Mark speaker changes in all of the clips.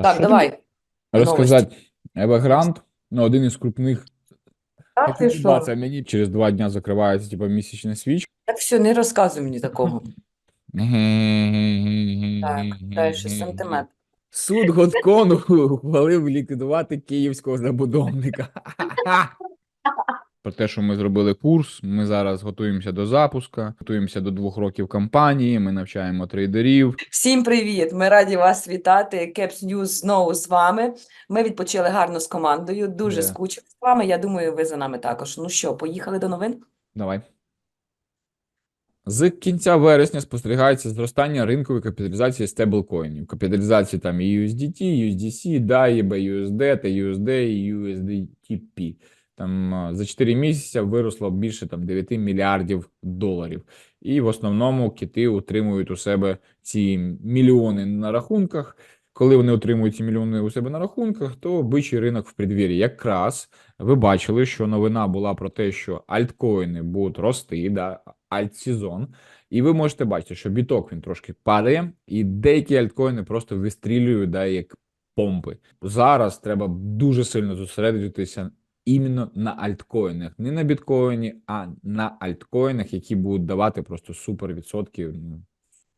Speaker 1: А
Speaker 2: Так,
Speaker 1: що
Speaker 2: давай.
Speaker 1: розказати? Evergrande, ну, один із крупних. Так,
Speaker 2: ти що?
Speaker 1: Це мені через два дня закривається, типу, місячна свічка.
Speaker 2: Так все, не розказуй мені такого. Так, далі сантиметр.
Speaker 1: Суд Готконгу ухвалив ліквідувати київського забудовника. Про те, що ми зробили курс, ми зараз готуємося до запуска, готуємося до двох років кампанії, ми навчаємо трейдерів.
Speaker 2: Всім привіт! Ми раді вас вітати. Caps News знову з вами. Ми відпочили гарно з командою. Дуже
Speaker 1: Да.
Speaker 2: скучили з вами. Я думаю, ви за нами також. Ну що, поїхали до новин?
Speaker 1: Давай. З кінця вересня спостерігається зростання ринкової капіталізації стейблкоїнів. Капіталізації там і USDT, USDC, DAI, BUSD, TUSD і USDTP. Там за 4 місяці виросло більше там 9 мільярдів доларів. І в основному кити утримують у себе ці мільйони на рахунках. Коли вони отримують ці мільйони у себе на рахунках, то бичий ринок в преддвір'ї. Якраз ви бачили, що новина була про те, що альткоїни будуть рости, да, альтсезон. І ви можете бачити, що біток він трошки падає, і деякі альткоїни просто вистрілюють, да, як помпи. Зараз треба дуже сильно зосередитися іменно на альткоїнах, не на біткоїні, а на альткоїнах, які будуть давати просто супер відсотки ну,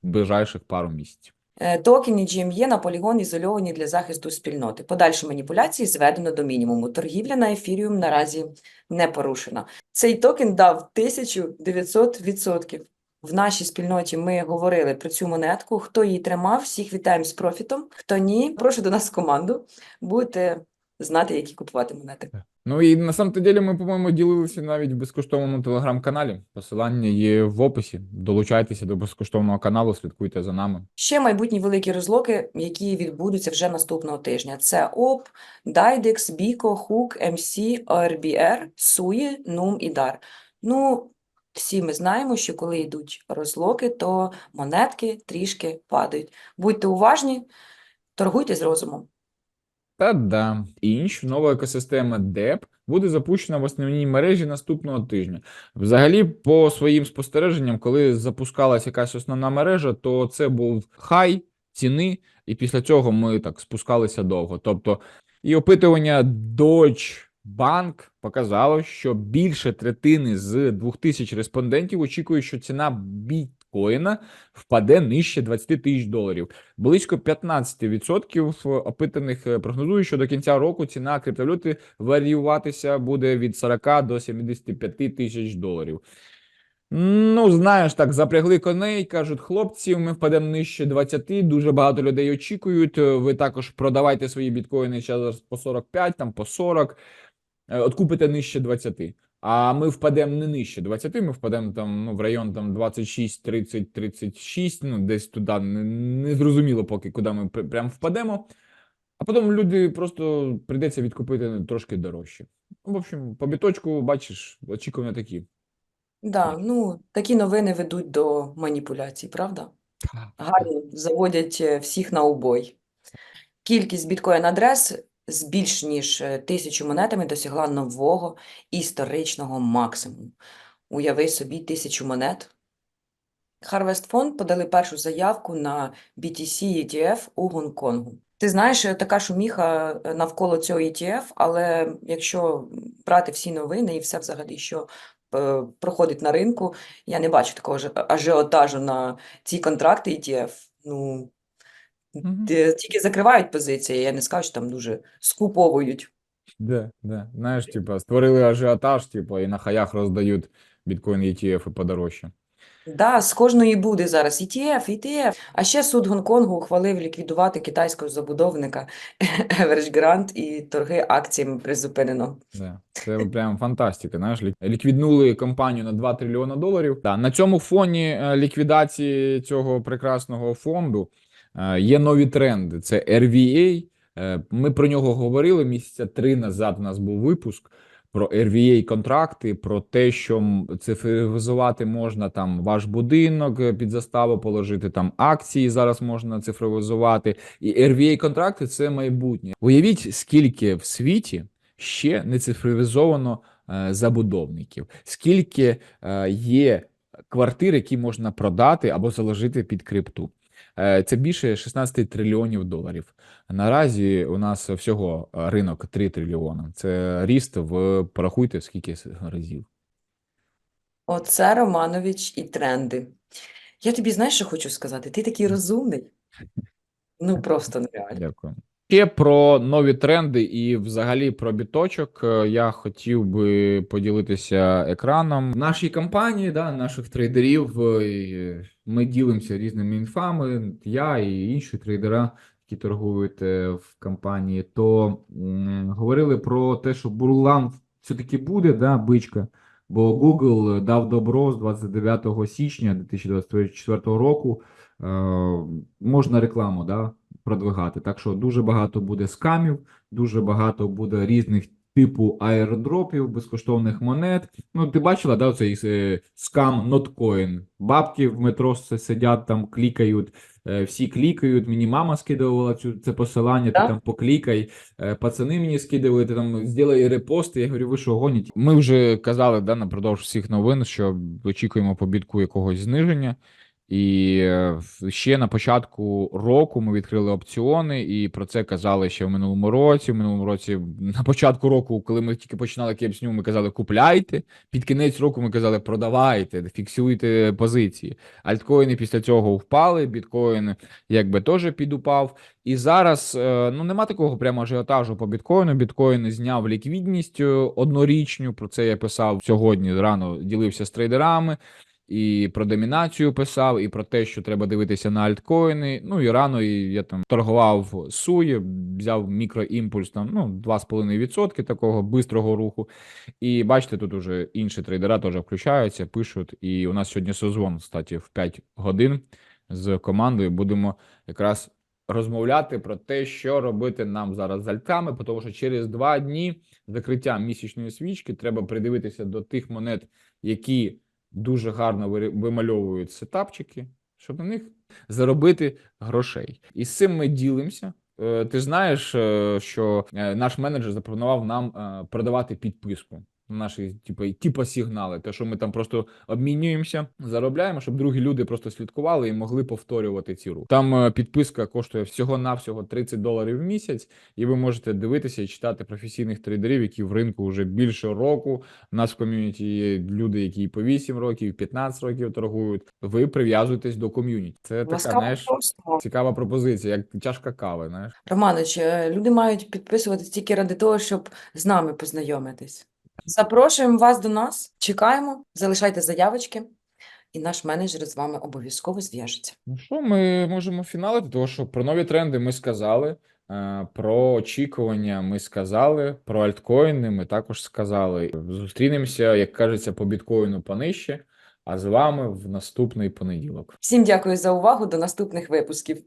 Speaker 1: в ближайших пару місяців.
Speaker 2: Е, Токени GME на полігон ізольовані для захисту спільноти. Подальші маніпуляції зведено до мінімуму. Торгівля на ефіріум наразі не порушена. Цей токен дав 1900%. В нашій спільноті ми говорили про цю монетку. Хто її тримав, всіх вітаємо з профітом. Хто ні, прошу до нас команду. Будете знати, які купувати монети.
Speaker 1: Ну і на самом деле ми, по-моєму, ділилися навіть в безкоштовному телеграм-каналі. Посилання є в описі. Долучайтеся до безкоштовного каналу, слідкуйте за нами.
Speaker 2: Ще майбутні великі розлоки, які відбудуться вже наступного тижня. Це ОП, Дайдекс, Біко, Хук, МС, ОРБР, Суї, Нум і Дар. Ну, всі ми знаємо, що коли йдуть розлоки, то монетки трішки падають. Будьте уважні, торгуйте з розумом.
Speaker 1: Та-да. Інш, нова екосистема DEP, буде запущена в основній мережі наступного тижня. Взагалі, по своїм спостереженням, коли запускалася якась основна мережа, то це був хай ціни, і після цього ми так спускалися довго. Тобто, і опитування Deutsche Bank показало, що більше третини з 2000 респондентів очікують, що ціна біткоїна впаде нижче 20 тисяч доларів. Близько 15% опитаних е, прогнозують, що до кінця року ціна криптовалюти варіюватися буде від 40 до 75 тисяч доларів. Ну, знаєш, так, запрягли коней, кажуть, хлопці, ми впадемо нижче 20, дуже багато людей очікують. е, Ви також продавайте свої біткоїни зараз по 45, там по 40, е, от купите нижче 20. А ми впадемо не нижче 20, ми впадемо там ну, в район там 26, 30, 36, ну десь туди. Не, не зрозуміло поки, куди ми прям впадемо. А потім люди просто прийдеться відкупити трошки дорожче. Ну, В общем, по біточку, бачиш, очікування такі.
Speaker 2: Да, ну, такі новини ведуть до маніпуляцій, правда? Гарно заводять е, всіх на убой. Кількість біткоін-адрес з більш ніж е, тисячу монетами досягла нового історичного максимуму. Уяви собі тисячу монет. Harvest Fund подали першу заявку на BTC ETF у Гонконгу. Ти знаєш, е, така шуміха е, навколо цього ETF, але якщо брати всі новини і все взагалі, що проходить на ринку, я не бачу такого ж ажіотажу на ці контракти ETF. Ну,
Speaker 1: Мгм.
Speaker 2: Ті- Тільки закривають позиції, я не скажу, що там дуже скуповують.
Speaker 1: Да, да. Знаєш, типа, створили ажіотаж, типа, і на хаях роздають біткоін ETF подорожче.
Speaker 2: Да, з кожної буде зараз ETF, ETF. А ще суд Гонконгу ухвалив ліквідувати китайського забудовника Evergrande і торги акціями призупинено.
Speaker 1: Да. Це прям фантастика. Знаєш, лік- ліквіднули компанію на 2 трильйона доларів. Да. На цьому фоні е, ліквідації цього прекрасного фонду є нові тренди. Це RVA. Е, Ми про нього говорили місяця три назад. У нас був випуск про RVA контракти, про те, що цифровізувати можна там ваш будинок е, під заставу положити там акції. Зараз можна цифровізувати. І RVA контракти це майбутнє. Уявіть, скільки в світі ще не цифровізовано е, забудовників, скільки е, є квартир, які можна продати або заложити під крипту. Е, Це більше 16 трильйонів доларів. Наразі у нас всього е, ринок 3 трильйони. Це ріст в порахуйте скільки разів.
Speaker 2: Оце Романович і тренди. Я тобі знаєш, що хочу сказати? Ти такий розумний. Ну, просто нереально.
Speaker 1: Дякую. Ще про нові тренди і взагалі про біточок. е, Я хотів би поділитися екраном. Нашій компанії, да, наших трейдерів, е, ми ділимося різними інфами. Я і інші трейдера, які торгують е, в компанії, то говорили про те, що Бурлан все-таки буде, да, бичка. Бо Google дав добро з 29 січня 2024 року. Можна рекламу, да, продвигати. Так що дуже багато буде скамів, дуже багато буде різних типу аеродропів, безкоштовних монет. Ну, ти бачила, да, цей е, скам Notcoin? Бабки в метро сидять там, клікають, е, всі клікають. Мені мама скидувала цю це посилання, ти там поклікай. Е, Пацани мені скидували, ти там зробай репости. Я говорю, ви що гоніте? Ми вже казали да, напродовж всіх новин, що очікуємо по бітку якогось зниження. І е, ще на початку року ми відкрили опціони, і про це казали ще в минулому році. В минулому році, на початку року, коли ми тільки починали кепсню, ми казали купляйте. Під кінець року ми казали продавайте, фіксуйте позиції. Альткоїни після цього впали, біткоін якби теж підупав. І зараз е, ну нема такого прямо ажіотажу по біткоїну. Біткоін зняв ліквідність е, однорічню. Про це я писав сьогодні. Рано ділився з трейдерами. І про домінацію писав, і про те, що треба дивитися на альткоїни. Ну і рано і я там торгував суї, взяв мікроімпульс, там ну 2,5% такого бистрого руху. І бачите, тут уже інші трейдера теж включаються, пишуть. І у нас сьогодні созвон, кстати, в 5 годин з командою. Будемо якраз розмовляти про те, що робити нам зараз з альтками, тому що через два дні закриття місячної свічки треба придивитися до тих монет, які дуже гарно вимальовують сетапчики, щоб на них заробити грошей. І з цим ми ділимося. Е, Ти знаєш, е, що е, наш менеджер запропонував нам продавати підписку. На Наші типу, типу сигнали, те, що ми там просто обмінюємося, заробляємо, щоб другі люди просто слідкували і могли повторювати ці рухи. Там е, підписка коштує всього-навсього 30 доларів в місяць, і ви можете дивитися і читати професійних трейдерів, які в ринку вже більше року. У нас в ком'юніті є люди, які і по 8 років, і 15 років торгують. Ви прив'язуєтесь до ком'юніті. Це така, знаєш, цікава пропозиція, як чашка кави. Знаєш,
Speaker 2: Романович, е, люди мають підписуватись тільки ради того, щоб з нами познайомитись. Запрошуємо вас до нас, чекаємо, залишайте заявочки, і наш менеджер з вами обов'язково зв'яжеться.
Speaker 1: ну що ми можемо фіналити? Тому що про нові тренди ми сказали. е, Про очікування ми сказали, про альткоїни ми також сказали. Зустрінемося, як кажеться, по біткоїну понижче. А з вами в наступний понеділок.
Speaker 2: Всім дякую за увагу. До наступних випусків.